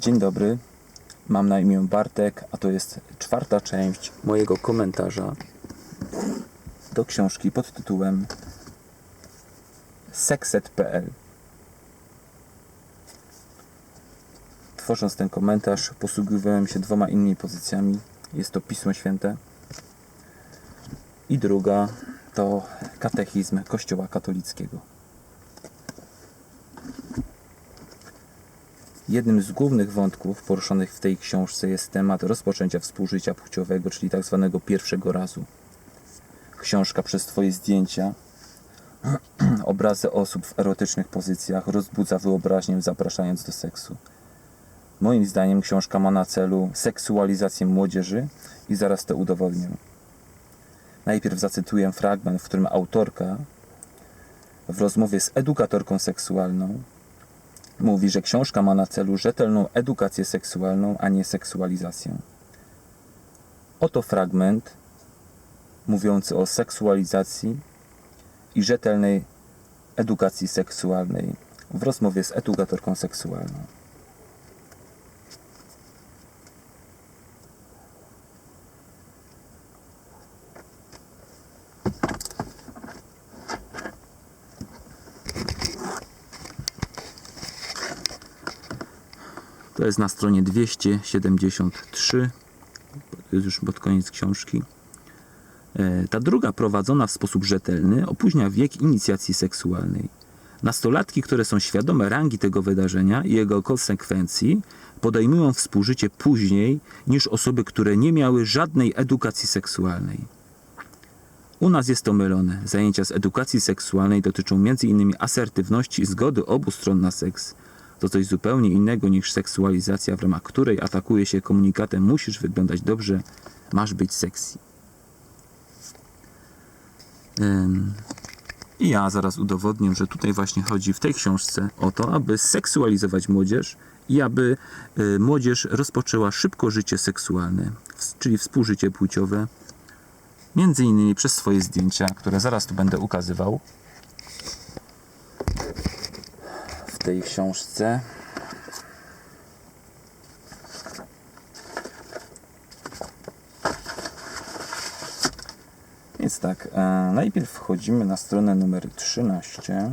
Dzień dobry, mam na imię Bartek, a to jest czwarta część mojego komentarza do książki pod tytułem Sekset.pl. Tworząc ten komentarz, posługiwałem się dwoma innymi pozycjami. Jest to Pismo Święte i druga to katechizm Kościoła katolickiego. Jednym z głównych wątków poruszonych w tej książce jest temat rozpoczęcia współżycia płciowego, czyli tak zwanego pierwszego razu. Książka przez swoje zdjęcia, obrazy osób w erotycznych pozycjach rozbudza wyobraźnię, zapraszając do seksu. Moim zdaniem książka ma na celu seksualizację młodzieży i zaraz to udowodnię. Najpierw zacytuję fragment, w którym autorka w rozmowie z edukatorką seksualną mówi, że książka ma na celu rzetelną edukację seksualną, a nie seksualizację. Oto fragment mówiący o seksualizacji i rzetelnej edukacji seksualnej w rozmowie z edukatorką seksualną. Jest na stronie 273, to jest już pod koniec książki. E, Ta druga, prowadzona w sposób rzetelny, opóźnia wiek inicjacji seksualnej. Nastolatki, które są świadome rangi tego wydarzenia i jego konsekwencji, podejmują współżycie później niż osoby, które nie miały żadnej edukacji seksualnej. U nas jest to mylone. Zajęcia z edukacji seksualnej dotyczą m.in. asertywności i zgody obu stron na seks. To coś zupełnie innego niż seksualizacja, w ramach której atakuje się komunikatem musisz wyglądać dobrze, masz być sexy. I ja zaraz udowodnię, że tutaj właśnie chodzi w tej książce o to, aby seksualizować młodzież i aby y, młodzież rozpoczęła szybko życie seksualne, czyli współżycie płciowe, między innymi przez swoje zdjęcia, które zaraz tu będę ukazywał w tej książce. Więc tak, e, najpierw wchodzimy na stronę numer 13.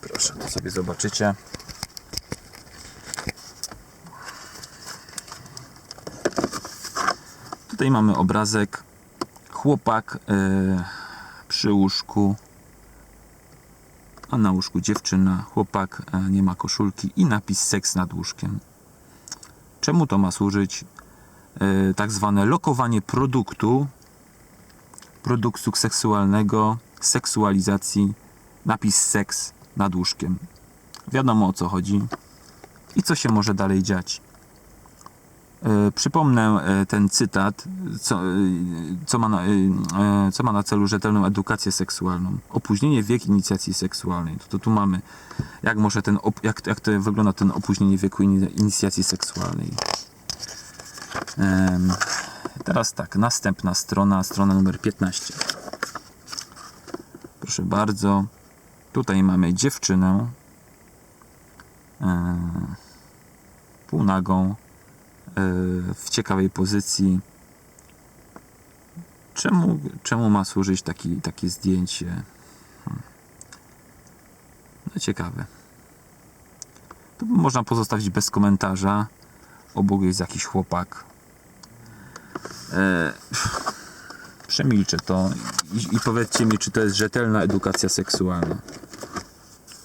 Proszę, to sobie zobaczycie. Tutaj mamy obrazek. Chłopak e, przy łóżku, a na łóżku dziewczyna. Chłopak e, nie ma koszulki i napis seks nad łóżkiem. Czemu to ma służyć? E, tak zwane lokowanie produktu, produktu seksualnego, seksualizacji, napis seks nad łóżkiem. Wiadomo o co chodzi i co się może dalej dziać. E, Przypomnę e, ten cytat, co, e, co, ma na, co ma na celu rzetelną edukację seksualną. Opóźnienie wiek inicjacji seksualnej. To, to tu mamy, jak może ten, jak, jak to wygląda ten opóźnienie wieku ini- inicjacji seksualnej. Teraz tak, następna strona, strona numer 15. Proszę bardzo. Tutaj mamy dziewczynę półnagą w ciekawej pozycji. Czemu, czemu ma służyć taki, takie zdjęcie? Hmm. No ciekawe. To można pozostawić bez komentarza. Obok jest jakiś chłopak. E, przemilczę to i, i powiedzcie mi, czy to jest rzetelna edukacja seksualna.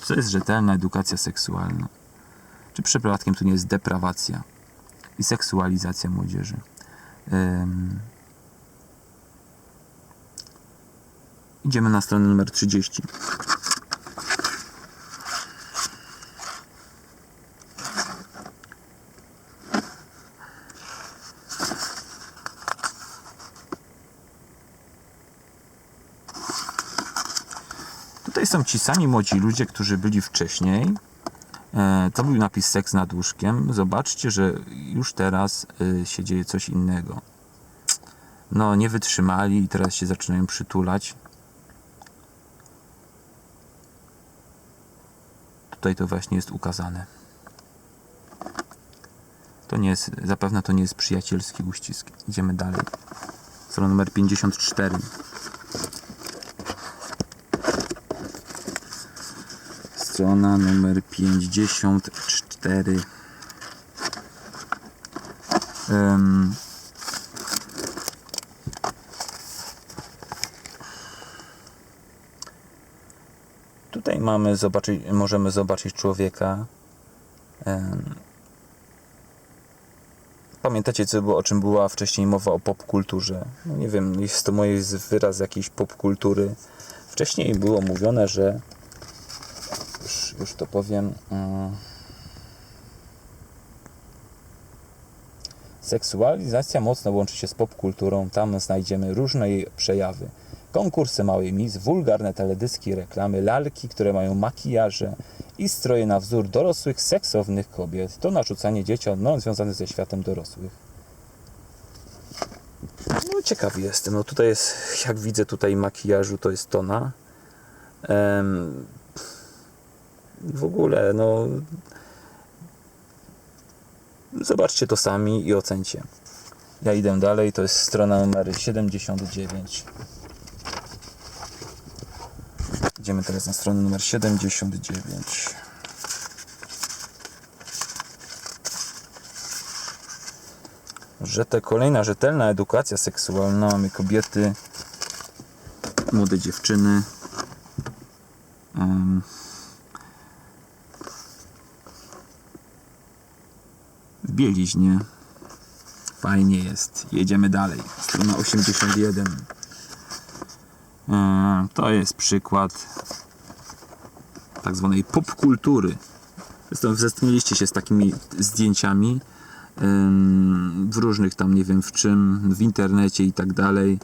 To jest rzetelna edukacja seksualna? Czy przypadkiem to nie jest deprawacja i seksualizacja młodzieży? Em, Idziemy na stronę numer 30. Tutaj są ci sami młodzi ludzie, którzy byli wcześniej To był napis seks nad łóżkiem. Zobaczcie, że już teraz y, się dzieje coś innego. No, nie wytrzymali i teraz się zaczynają przytulać. Tutaj to właśnie jest ukazane. To nie jest, zapewne to nie jest przyjacielski uścisk. Idziemy dalej. Strona numer 54. Strona numer 54. Em, Tutaj mamy zobaczyć, możemy zobaczyć człowieka. Em, Pamiętacie, co było, o czym była wcześniej mowa o popkulturze? No nie wiem, jest to moje wyraz jakiejś popkultury. Wcześniej było mówione, że już, to powiem. mm, Seksualizacja mocno łączy się z popkulturą. Tam znajdziemy różne jej przejawy. Konkursy małej mis, wulgarne teledyski, reklamy, lalki, które mają makijaże i stroje na wzór dorosłych, seksownych kobiet. To narzucanie dzieciom no, związane ze światem dorosłych. No ciekawy jestem. No tutaj jest, jak widzę tutaj makijażu, to jest tona. W ogóle, no Zobaczcie to sami i ocencie. Ja idę dalej, to jest strona numer 79. Idziemy teraz na stronę numer 79. Że te kolejna rzetelna edukacja seksualna. Mamy kobiety, młode dziewczyny. em, bieliźnie. Fajnie jest. Jedziemy dalej. Strona 81. E, To jest przykład tak zwanej popkultury. Zresztą zetknęliście się z takimi zdjęciami w różnych tam, nie wiem w czym, w internecie i tak dalej.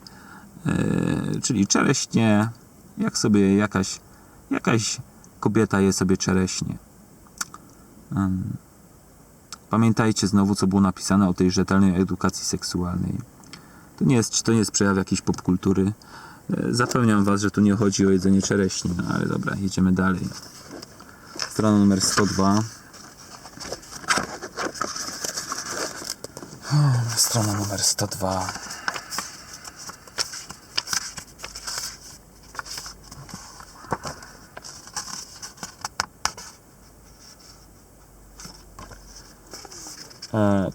E, Czyli czereśnie, jak sobie jakaś, jakaś kobieta je sobie czereśnie. Pamiętajcie znowu, co było napisane o tej rzetelnej edukacji seksualnej. To nie jest, to nie jest przejaw jakiejś popkultury. E, Zapewniam Was, że tu nie chodzi o jedzenie czereśni, no ale dobra, jedziemy dalej. Strona numer 102. Strona numer 102.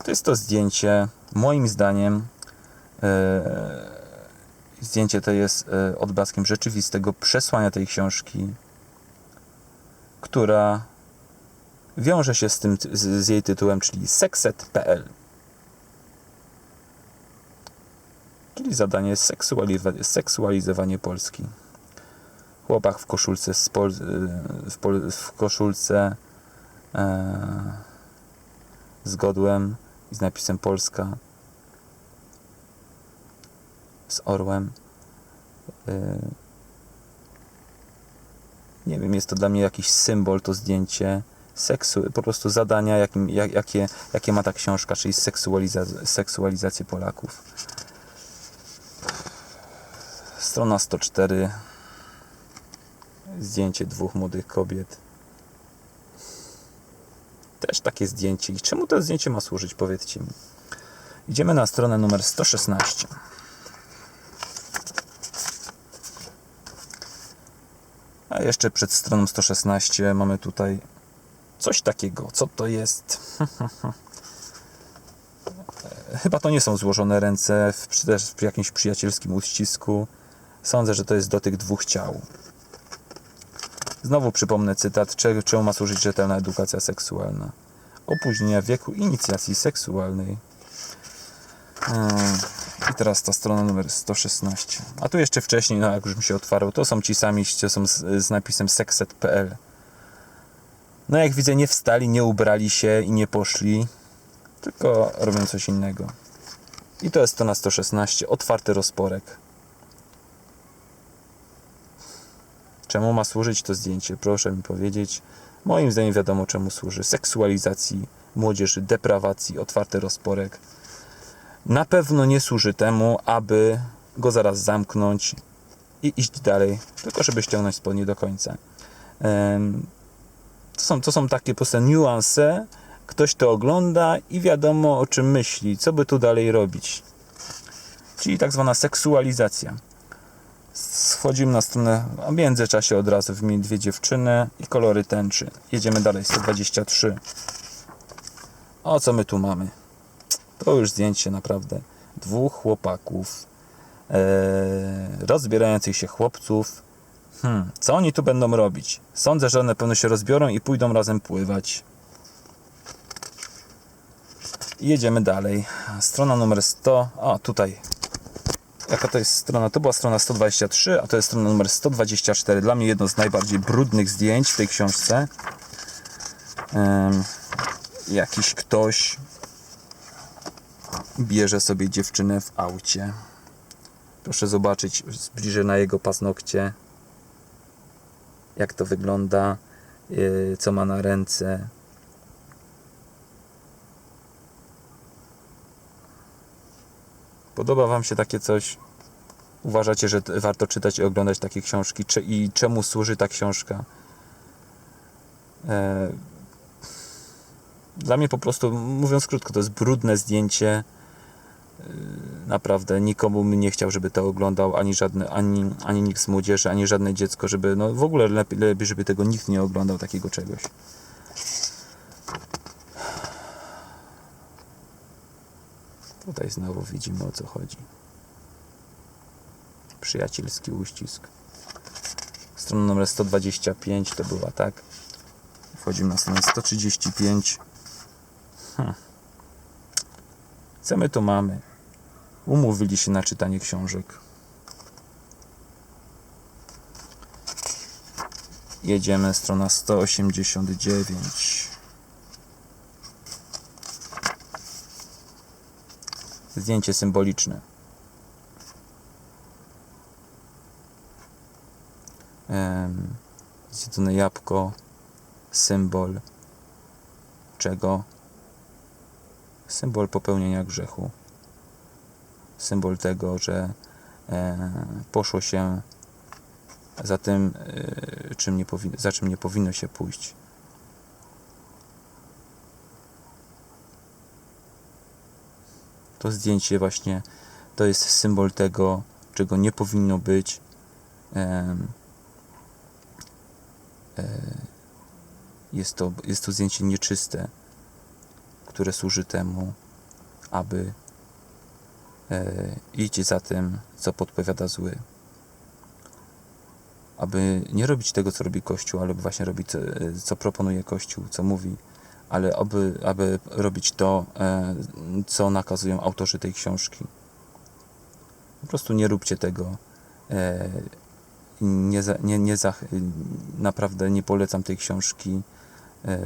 To jest to zdjęcie, moim zdaniem, e, zdjęcie to jest e, odblaskiem rzeczywistego przesłania tej książki, która wiąże się z, tym, z, jej tytułem, czyli sekset.pl. Czyli zadanie seksualizowanie Polski. Chłopak w koszulce, w, pol, w koszulce e, z godłem i z napisem Polska z orłem. Yy, Nie wiem, jest to dla mnie jakiś symbol, to zdjęcie seksu, po prostu zadania, jakim, jak, jakie, jakie ma ta książka, czyli seksualiza- seksualizację Polaków. Strona 104. Zdjęcie dwóch młodych kobiet. Też takie zdjęcie. I czemu to zdjęcie ma służyć? Powiedzcie mi. Idziemy na stronę numer 116. A jeszcze przed stroną 116 mamy tutaj coś takiego. Co to jest? Chyba to nie są złożone ręce w, w jakimś przyjacielskim uścisku. Sądzę, że to jest dotyk dwóch ciał. Znowu przypomnę cytat, cze- czemu ma służyć rzetelna edukacja seksualna. Opóźnienia wieku inicjacji seksualnej. Eee, I teraz ta strona numer 116. A tu jeszcze wcześniej, no jak już mi się otwarł, to są ci sami, co są z, z napisem sekset.pl. No jak widzę, nie wstali, nie ubrali się i nie poszli, tylko robią coś innego. I to jest strona 116, otwarty rozporek. Czemu ma służyć to zdjęcie? Proszę mi powiedzieć. Moim zdaniem wiadomo czemu służy. Seksualizacji młodzieży, deprawacji, otwarty rozporek. Na pewno nie służy temu, aby go zaraz zamknąć i iść dalej, tylko żeby ściągnąć spodnie do końca. To są, to są takie po prostu niuanse. Ktoś to ogląda i wiadomo o czym myśli, co by tu dalej robić. Czyli tak zwana seksualizacja. Schodzimy na stronę, a w międzyczasie od razu wymienię dwie dziewczyny i kolory tęczy. Jedziemy dalej, 123. O co my tu mamy? To już zdjęcie naprawdę dwóch chłopaków, e, rozbierających się chłopców. Hmm, co oni tu będą robić? Sądzę, że one pewno się rozbiorą i pójdą razem pływać. Jedziemy dalej. Strona numer 100. O, tutaj. Jaka to jest strona? To była strona 123, a to jest strona numer 124. Dla mnie jedno z najbardziej brudnych zdjęć w tej książce. Em, jakiś ktoś bierze sobie dziewczynę w aucie. Proszę zobaczyć bliżej na jego paznokcie, jak to wygląda, yy, co ma na ręce. Podoba Wam się takie coś? Uważacie, że warto czytać i oglądać takie książki? Czy, I czemu służy ta książka? E, dla mnie po prostu, mówiąc krótko, to jest brudne zdjęcie. Yy, Naprawdę nikomu bym nie chciał, żeby to oglądał, ani, żadny, ani, ani nikt z młodzieży, ani żadne dziecko, żeby, no w ogóle lepiej, lepiej, żeby tego nikt nie oglądał, takiego czegoś. Tutaj znowu widzimy o co chodzi. Przyjacielski uścisk. Strona numer 125 to była, tak? Wchodzimy na stronę 135. Hm. Co my tu mamy? Umówili się na czytanie książek. Jedziemy, strona 189. Zdjęcie symboliczne. Zjedzone jabłko, symbol czego? Symbol popełnienia grzechu. Symbol tego, że e, poszło się za tym, e, czym nie za czym nie powinno się pójść. To zdjęcie właśnie to jest symbol tego, czego nie powinno być. E, jest to, jest to zdjęcie nieczyste, które służy temu, aby e, iść za tym, co podpowiada zły. Aby nie robić tego, co robi Kościół, ale właśnie robić, co, co proponuje Kościół, co mówi, ale aby, aby robić to, e, co nakazują autorzy tej książki. Po prostu nie róbcie tego. E, nie, nie, nie naprawdę nie polecam tej książki. E,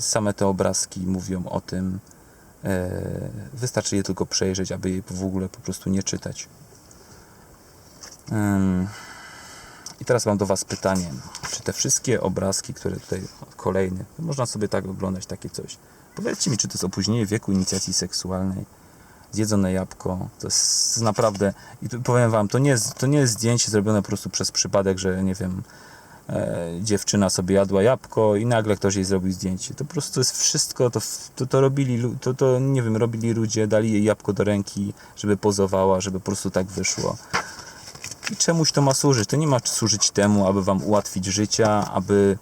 Same te obrazki mówią o tym. Wystarczy je tylko przejrzeć, aby je w ogóle po prostu nie czytać. I teraz mam do Was pytanie. Czy te wszystkie obrazki, które tutaj kolejne, można sobie tak oglądać takie coś. Powiedzcie mi, czy to jest opóźnienie wieku inicjacji seksualnej? Zjedzone jabłko, to jest naprawdę, i powiem Wam, to nie jest, to nie jest zdjęcie zrobione po prostu przez przypadek, że nie wiem, e, dziewczyna sobie jadła jabłko i nagle ktoś jej zrobił zdjęcie. To po prostu jest wszystko, to, to, to robili, to, to nie wiem, robili ludzie, dali jej jabłko do ręki, żeby pozowała, żeby po prostu tak wyszło. I czemuś to ma służyć? To nie ma służyć temu, aby wam ułatwić życia, aby,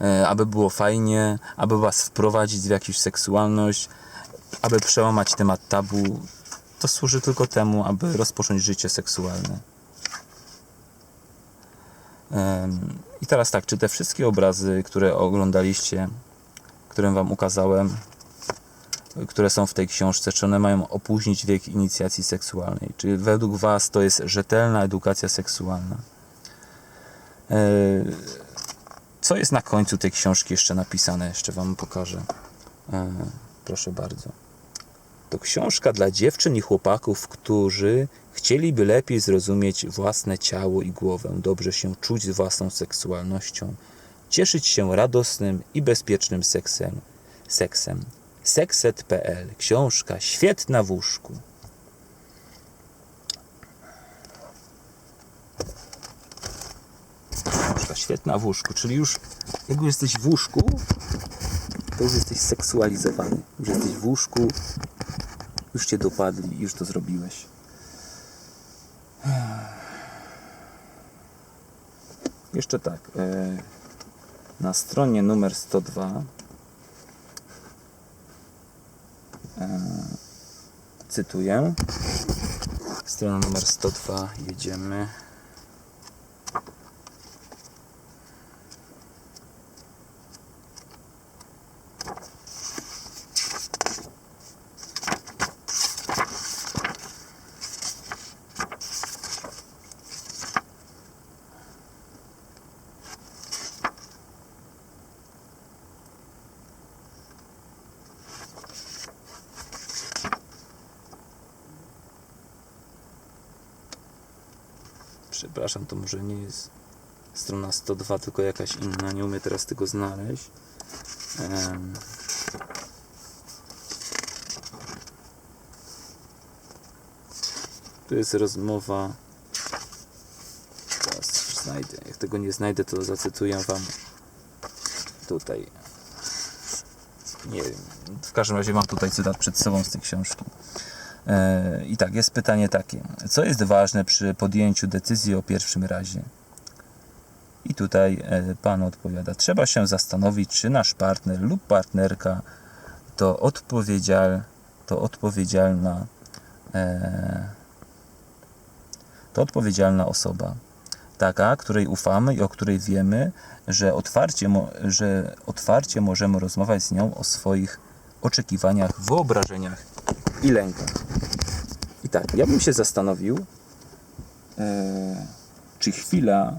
e, aby było fajnie, aby was wprowadzić w jakąś seksualność, aby przełamać temat tabu. To służy tylko temu, aby rozpocząć życie seksualne. I teraz tak, czy te wszystkie obrazy, które oglądaliście, które wam ukazałem, które są w tej książce, czy one mają opóźnić wiek inicjacji seksualnej? Czy według Was to jest rzetelna edukacja seksualna? E, Co jest na końcu tej książki jeszcze napisane? Jeszcze Wam pokażę. E, Proszę bardzo. To książka dla dziewczyn i chłopaków, którzy chcieliby lepiej zrozumieć własne ciało i głowę, dobrze się czuć z własną seksualnością, cieszyć się radosnym i bezpiecznym seksem. seksem. Sekset.pl Książka świetna w łóżku. Książka świetna w łóżku, czyli już jak już jesteś w łóżku, to już jesteś seksualizowany. Już jesteś w łóżku, już cię dopadli już to zrobiłeś. Jeszcze tak. E, na stronie numer 102 e, cytuję. Strona numer 102 jedziemy. To może nie jest strona 102, tylko jakaś inna. Nie umiem teraz tego znaleźć. Em. Tu jest rozmowa. Teraz znajdę. Jak tego nie znajdę, to zacytuję Wam tutaj. Nie wiem. W każdym razie mam tutaj cytat przed sobą z tej książki. E, I tak, jest pytanie takie. Co jest ważne przy podjęciu decyzji o pierwszym razie? I tutaj e, Pan odpowiada. Trzeba się zastanowić, czy nasz partner lub partnerka to, odpowiedzial, to odpowiedzialna e, to odpowiedzialna osoba. Taka, której ufamy i o której wiemy, że otwarcie, że otwarcie możemy rozmawiać z nią o swoich oczekiwaniach, wyobrażeniach i lękach. Tak, ja bym się zastanowił, e, czy chwila,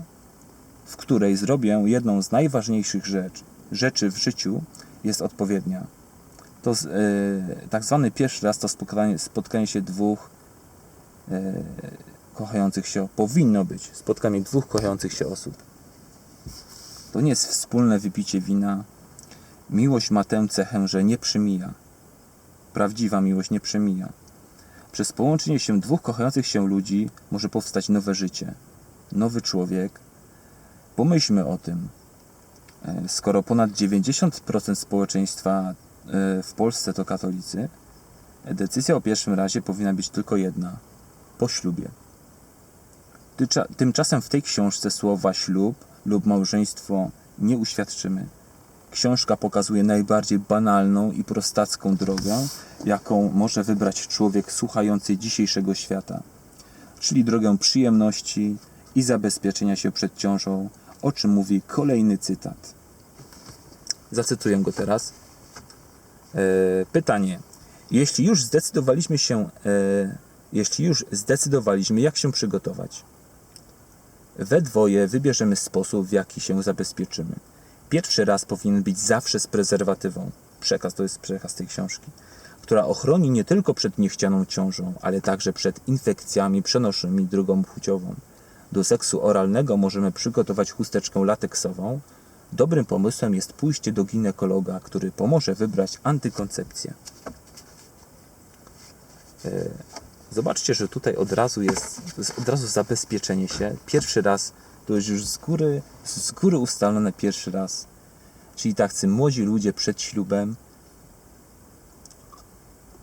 w której zrobię jedną z najważniejszych rzecz, rzeczy w życiu, jest odpowiednia. To e, tak zwany pierwszy raz to spotkanie, spotkanie się dwóch e, kochających się, powinno być spotkanie dwóch kochających się osób. To nie jest wspólne wypicie wina. Miłość ma tę cechę, że nie przemija. Prawdziwa miłość nie przemija. Przez połączenie się dwóch kochających się ludzi może powstać nowe życie, nowy człowiek. Pomyślmy o tym. E, Skoro ponad 90% społeczeństwa e, w Polsce to katolicy, decyzja o pierwszym razie powinna być tylko jedna po ślubie. Tymczasem w tej książce słowa ślub lub małżeństwo nie uświadczymy. Książka pokazuje najbardziej banalną i prostacką drogę, jaką może wybrać człowiek słuchający dzisiejszego świata, czyli drogę przyjemności i zabezpieczenia się przed ciążą, o czym mówi kolejny cytat. Zacytuję go teraz. E, pytanie. Jeśli już zdecydowaliśmy się, e, jeśli już zdecydowaliśmy, jak się przygotować? We dwoje wybierzemy sposób, w jaki się zabezpieczymy. Pierwszy raz powinien być zawsze z prezerwatywą. Przekaz to jest przekaz tej książki, która ochroni nie tylko przed niechcianą ciążą, ale także przed infekcjami przenoszonymi drogą płciową. Do seksu oralnego możemy przygotować chusteczkę lateksową. Dobrym pomysłem jest pójście do ginekologa, który pomoże wybrać antykoncepcję. E, Zobaczcie, że tutaj od razu jest, jest od razu zabezpieczenie się. Pierwszy raz jest już z góry, z góry ustalone pierwszy raz. Czyli tacy młodzi ludzie przed ślubem,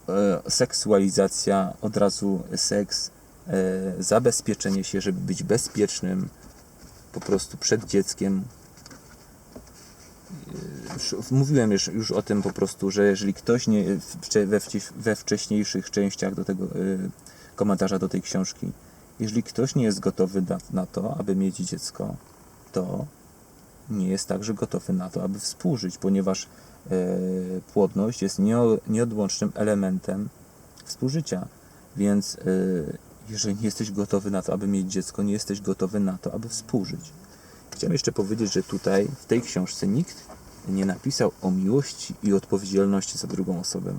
e, seksualizacja, od razu seks, e, zabezpieczenie się, żeby być bezpiecznym po prostu przed dzieckiem. E, Mówiłem już, już o tym po prostu, że jeżeli ktoś nie we, we wcześniejszych częściach do tego e, komentarza do tej książki, jeżeli ktoś nie jest gotowy na, to, aby mieć dziecko, to nie jest także gotowy na to, aby współżyć, ponieważ e, płodność jest nieo- nieodłącznym elementem współżycia. Więc e, jeżeli nie jesteś gotowy na to, aby mieć dziecko, nie jesteś gotowy na to, aby współżyć. Chciałem jeszcze powiedzieć, że tutaj w tej książce nikt nie napisał o miłości i odpowiedzialności za drugą osobę,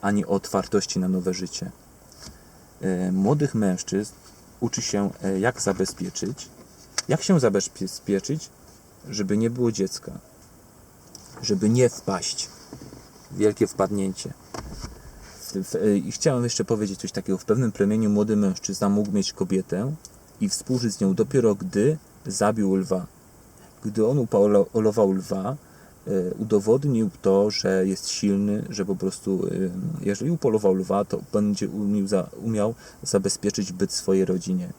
ani o otwartości na nowe życie. E, Młodych mężczyzn uczy się, e, jak zabezpieczyć, jak się zabezpieczyć żeby nie było dziecka, żeby nie wpaść. Wielkie wpadnięcie. W, I chciałem jeszcze powiedzieć coś takiego. W pewnym plemieniu młody mężczyzna mógł mieć kobietę i współżyć z nią dopiero gdy zabił lwa. Gdy on upolował lwa, e, udowodnił to, że jest silny, że po prostu, e, jeżeli upolował lwa, to będzie umiał, umiał zabezpieczyć byt swojej rodzinie.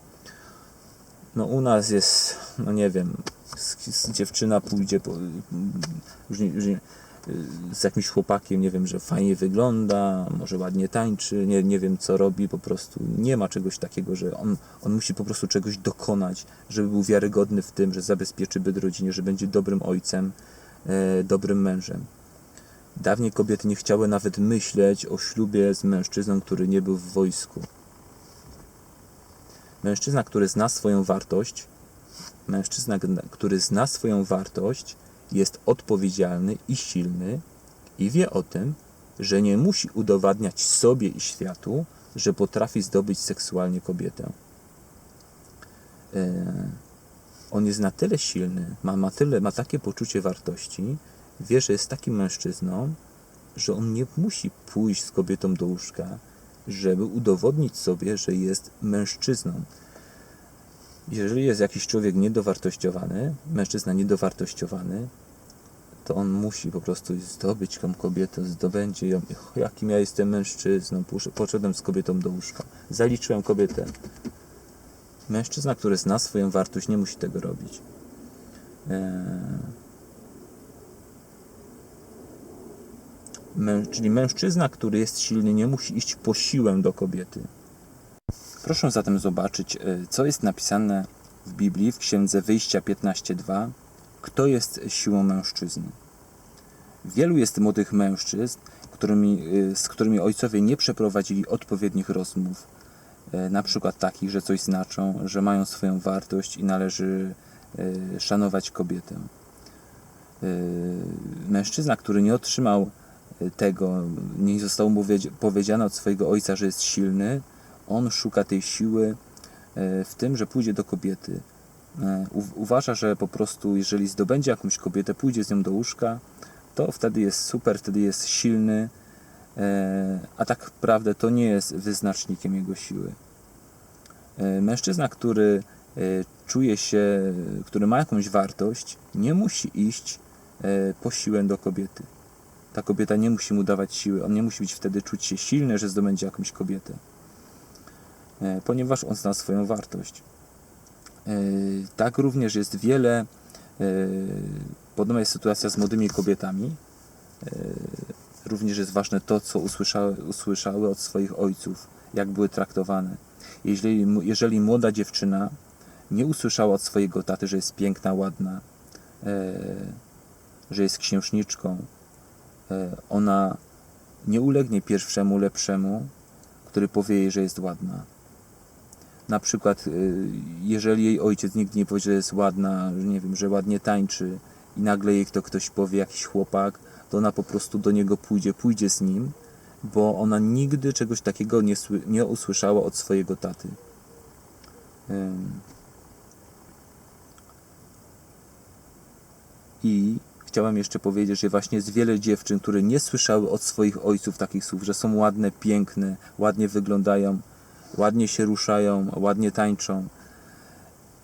No u nas jest, no nie wiem, dziewczyna pójdzie po, różnie, różnie, z jakimś chłopakiem, nie wiem, że fajnie wygląda, może ładnie tańczy, nie, nie wiem co robi, po prostu nie ma czegoś takiego, że on, on musi po prostu czegoś dokonać, żeby był wiarygodny w tym, że zabezpieczy byt rodzinie, że będzie dobrym ojcem, dobrym mężem. Dawniej kobiety nie chciały nawet myśleć o ślubie z mężczyzną, który nie był w wojsku. Mężczyzna, który zna swoją wartość, mężczyzna, który zna swoją wartość, jest odpowiedzialny i silny i wie o tym, że nie musi udowadniać sobie i światu, że potrafi zdobyć seksualnie kobietę. E, On jest na tyle silny, ma, ma, tyle, ma takie poczucie wartości, wie, że jest takim mężczyzną, że on nie musi pójść z kobietą do łóżka, żeby udowodnić sobie, że jest mężczyzną. Jeżeli jest jakiś człowiek niedowartościowany, mężczyzna niedowartościowany, to on musi po prostu zdobyć tą kobietę, zdobędzie ją. Jakim ja jestem mężczyzną, poszedłem z kobietą do łóżka, zaliczyłem kobietę. Mężczyzna, który zna swoją wartość, nie musi tego robić. Eee... Mę- czyli mężczyzna, który jest silny, nie musi iść po siłę do kobiety. Proszę zatem zobaczyć, e, co jest napisane w Biblii, w Księdze Wyjścia 15.2. Kto jest siłą mężczyzny? Wielu jest młodych mężczyzn, którymi, e, z którymi ojcowie nie przeprowadzili odpowiednich rozmów. E, Na przykład takich, że coś znaczą, że mają swoją wartość i należy e, szanować kobietę. E, Mężczyzna, który nie otrzymał tego, nie zostało mu wiedz- powiedziane od swojego ojca, że jest silny, on szuka tej siły w tym, że pójdzie do kobiety. Uważa, że po prostu, jeżeli zdobędzie jakąś kobietę, pójdzie z nią do łóżka, to wtedy jest super, wtedy jest silny, a tak naprawdę to nie jest wyznacznikiem jego siły. E, Mężczyzna, który e, czuje się, który ma jakąś wartość, nie musi iść e, po siłę do kobiety. Ta kobieta nie musi mu dawać siły, on nie musi być wtedy czuć się silny, że zdobędzie jakąś kobietę e, ponieważ on zna swoją wartość. E, Tak również jest wiele, e, podobna jest sytuacja z młodymi kobietami. E, Również jest ważne to, co usłyszały, usłyszały od swoich ojców, jak były traktowane. Jeżeli, jeżeli młoda dziewczyna nie usłyszała od swojego taty, że jest piękna, ładna, e, że jest księżniczką, e, ona nie ulegnie pierwszemu, lepszemu, który powie jej, że jest ładna. Na przykład, y, jeżeli jej ojciec nigdy nie powie, że jest ładna, nie wiem, że ładnie tańczy i nagle jej to ktoś powie, jakiś chłopak, to ona po prostu do niego pójdzie, pójdzie z nim, bo ona nigdy czegoś takiego nie, nie usłyszała od swojego taty. I chciałem jeszcze powiedzieć, że właśnie jest wiele dziewczyn, które nie słyszały od swoich ojców takich słów, że są ładne, piękne, ładnie wyglądają, ładnie się ruszają, ładnie tańczą.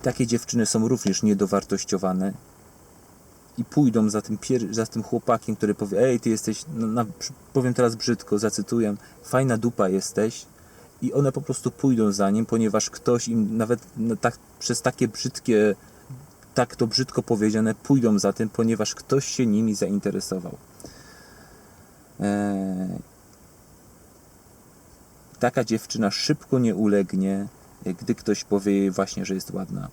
Takie dziewczyny są również niedowartościowane i pójdą za tym, pier- za tym chłopakiem, który powie: Ej, ty jesteś, no, na, powiem teraz brzydko, zacytuję, fajna dupa jesteś. I one po prostu pójdą za nim, ponieważ ktoś im nawet no, tak, przez takie brzydkie, tak to brzydko powiedziane, pójdą za tym, ponieważ ktoś się nimi zainteresował. Eee, taka dziewczyna szybko nie ulegnie, gdy ktoś powie właśnie, że jest ładna.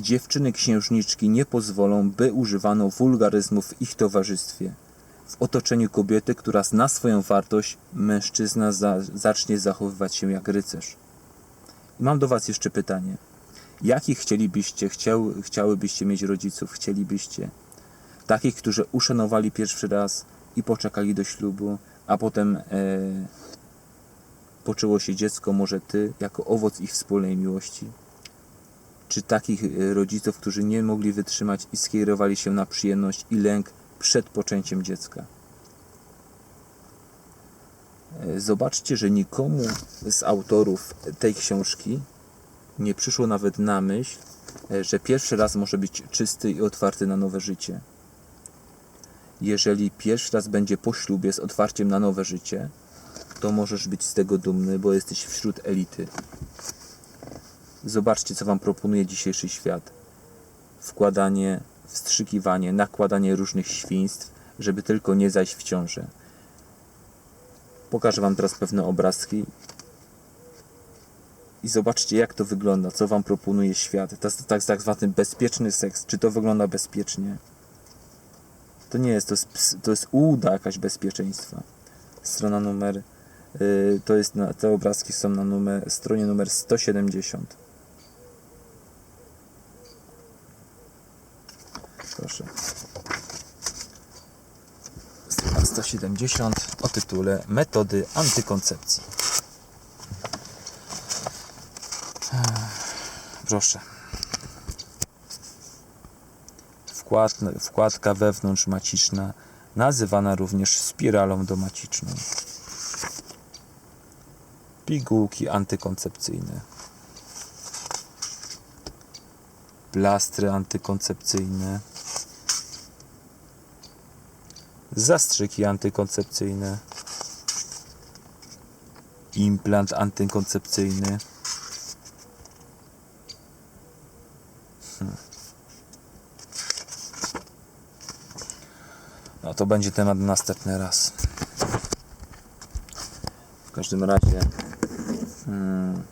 Dziewczyny księżniczki nie pozwolą, by używano wulgaryzmów w ich towarzystwie. W otoczeniu kobiety, która zna swoją wartość, mężczyzna za, zacznie zachowywać się jak rycerz. I mam do Was jeszcze pytanie. Jakich chcielibyście, chciał, chciałybyście mieć rodziców? Chcielibyście takich, którzy uszanowali pierwszy raz i poczekali do ślubu, a potem e, poczęło się dziecko, może Ty, jako owoc ich wspólnej miłości? Czy takich e, rodziców, którzy nie mogli wytrzymać i skierowali się na przyjemność i lęk przed poczęciem dziecka. E, Zobaczcie, że nikomu z autorów tej książki nie przyszło nawet na myśl, e, że pierwszy raz może być czysty i otwarty na nowe życie. Jeżeli pierwszy raz będzie po ślubie z otwarciem na nowe życie, to możesz być z tego dumny, bo jesteś wśród elity. Zobaczcie, co Wam proponuje dzisiejszy świat. Wkładanie, wstrzykiwanie, nakładanie różnych świństw, żeby tylko nie zajść w ciążę. Pokażę Wam teraz pewne obrazki i zobaczcie, jak to wygląda, co Wam proponuje świat. To tak, tak zwany bezpieczny seks. Czy to wygląda bezpiecznie? To nie jest, to jest, to jest ułuda jakaś bezpieczeństwa. Strona numer, y, to jest, na, te obrazki są na numer, stronie numer 170. Proszę. Strona 170 o tytule Metody antykoncepcji. Proszę. Wkład, wkładka wewnątrzmaciczna, nazywana również spiralą domaciczną. Pigułki antykoncepcyjne. Plastry antykoncepcyjne. Zastrzyki antykoncepcyjne. Implant antykoncepcyjny. No to będzie temat na następny raz. W każdym razie mm,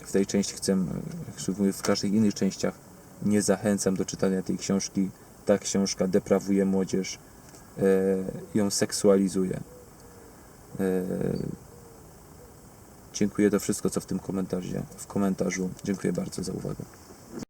w tej części chcę, mówię, w każdych innych częściach nie zachęcam do czytania tej książki. Ta książka deprawuje młodzież, e, ją seksualizuje. E, dziękuję to wszystko, co w tym komentarzu. W komentarzu. Dziękuję bardzo za uwagę.